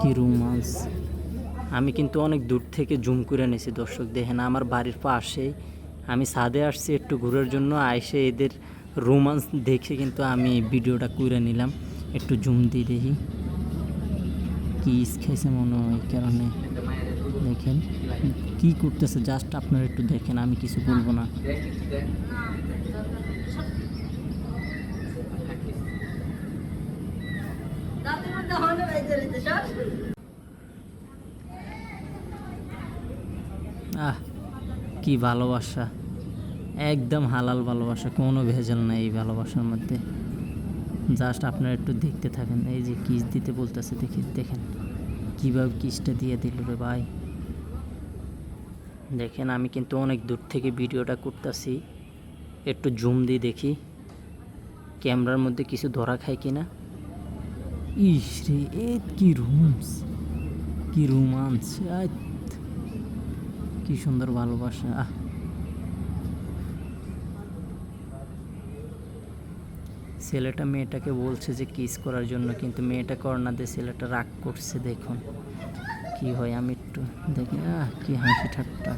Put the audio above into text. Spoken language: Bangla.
কি রোমান্স। আমি কিন্তু অনেক দূর থেকে জুম করে নিয়েছি দর্শক। দেখেন, আমার বাড়ির পাশেই আমি ছাদে আসছি, একটু ঘোরার জন্য। আইসে এদের রোমান্স দেখে কিন্তু আমি ভিডিওটা করে নিলাম। একটু জুম দিয়ে দেখি। কিস খাইছে মনে হয় কারণে। দেখেন, কি করতেছে, জাস্ট আপনারা একটু দেখেন, আমি কিছু বলব না। আহ, কি ভালোবাসা। একদম হালাল ভালোবাসা, কোনো ভেজাল নাই এই ভালোবাসার মধ্যে। জাস্ট আপনারা একটু দেখতে থাকেন। এই যে কিস দিতে বলতেছে, দেখি দেখেন। কীভাবে কিসটা দিয়ে দিল রে ভাই। দেখেন, আমি কিন্তু অনেক দূর থেকে ভিডিওটা করতেছি। একটু জুম দিয়ে দেখি। ক্যামেরার মধ্যে কিছু ধরা খায় কিনা। ইস রে এ কি রুমস কি রোমান্স কি সুন্দর ভালোবাসা ছেলেটা মেয়েটাকে বলছে যে কিস করার জন্য, কিন্তু মেয়েটা করোনা দিয়ে ছেলেটা রাগ করছে, দেখুন। কি হয় আমি একটু দেখি, আহ, কি হাসি ঠাট্টা।